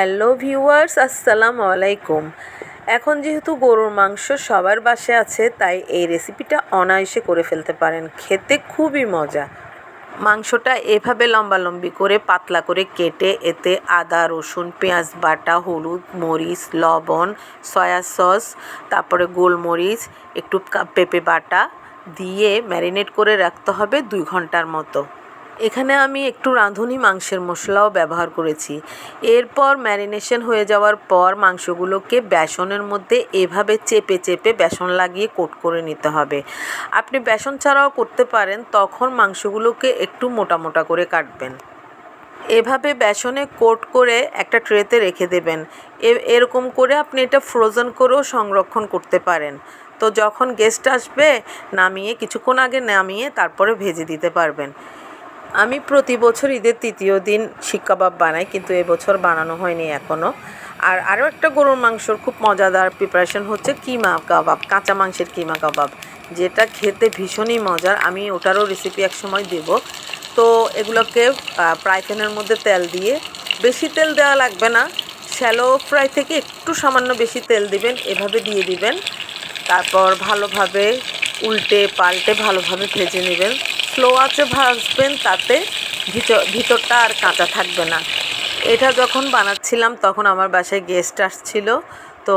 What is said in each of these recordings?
Hello viewers, আসসালামু আলাইকুম। এখন যেহেতু গরুর মাংস সবার বাসে আছে, তাই এই রেসিপিটা অনায়াসে করে ফেলতে পারেন। খেতে খুবই মজা। মাংসটা এভাবে লম্বালম্বি করে পাতলা করে কেটে, এতে আদা, রসুন, পেঁয়াজ, বাটা, হলুদ, মরিচ, লবণ, সয়া সস, তারপরে গোলমরিচ, একটু পেঁপে বাটা দিয়ে ম্যারিনেট করে রাখতে হবে দুই ঘণ্টার মতো। এখানে আমি একটু রাঁধুনি মাংসের মশলাও ব্যবহার করেছি। এরপর ম্যারিনেশন হয়ে যাওয়ার পর মাংসগুলোকে বেসনের মধ্যে এভাবে চেপে চেপে বেসন লাগিয়ে কোট করে নিতে হবে। আপনি বেসন ছাড়াও করতে পারেন, তখন মাংসগুলোকে একটু মোটা মোটা করে কাটবেন। এভাবে বেসনে কোট করে একটা ট্রেতে রেখে দেবেন। এরকম করে আপনি এটা ফ্রোজেন করেও সংরক্ষণ করতে পারেন। তো যখন গেস্ট আসবে, নামিয়ে কিছুক্ষণ আগে নামিয়ে তারপরে ভেজে দিতে পারবেন। আমি প্রতি বছর ঈদের তৃতীয় দিন শিক কাবাব বানাই, কিন্তু এবছর বানানো হয়নি এখনও আর আরও একটা গরুর মাংসর খুব মজাদার প্রিপারেশন হচ্ছে কিমা কাবাব, কাঁচা মাংসের কিমা কাবাব, যেটা খেতে ভীষণই মজার। আমি ওটারও রেসিপি এক সময় দেব। তো এগুলোকে ফ্রাই প্যানের মধ্যে তেল দিয়ে, বেশি তেল দেওয়া লাগবে না। শ্যালো ফ্রাই থেকে একটু সামান্য বেশি তেল দিবেন, এভাবে দিয়ে দিবেন। তারপর ভালোভাবে উল্টে পাল্টে ভালোভাবে ভেজে নেবেন। স্লো আঁচে ভাজবেন তাতে ভিতর, ভিতরটা আর কাঁচা থাকবে না। এটা যখন বানাচ্ছিলাম তখন আমার বাসায় গেস্ট আসছিল। তো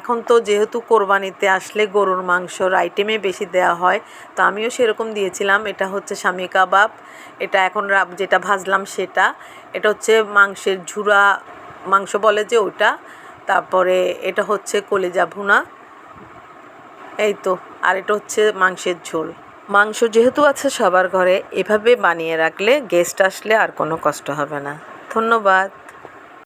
এখন তো যেহেতু কোরবানিতে আসলে গরুর মাংসর আইটেমে বেশি দেওয়া হয়, তো আমিও সেরকম দিয়েছিলাম। এটা হচ্ছে স্বামী কাবাব। এটা এখন যেটা ভাজলাম সেটা। এটা হচ্ছে মাংসের ঝুরা, মাংস বলে যে ওইটা। তারপরে এটা হচ্ছে কলিজা ভুনা। এই তো, আর এটা হচ্ছে মাংসের ঝোল। মাংস যেহেতু আছে সবার ঘরে, এভাবে বানিয়ে রাখলে গেস্ট আসলে আর কোনো কষ্ট হবে না। ধন্যবাদ।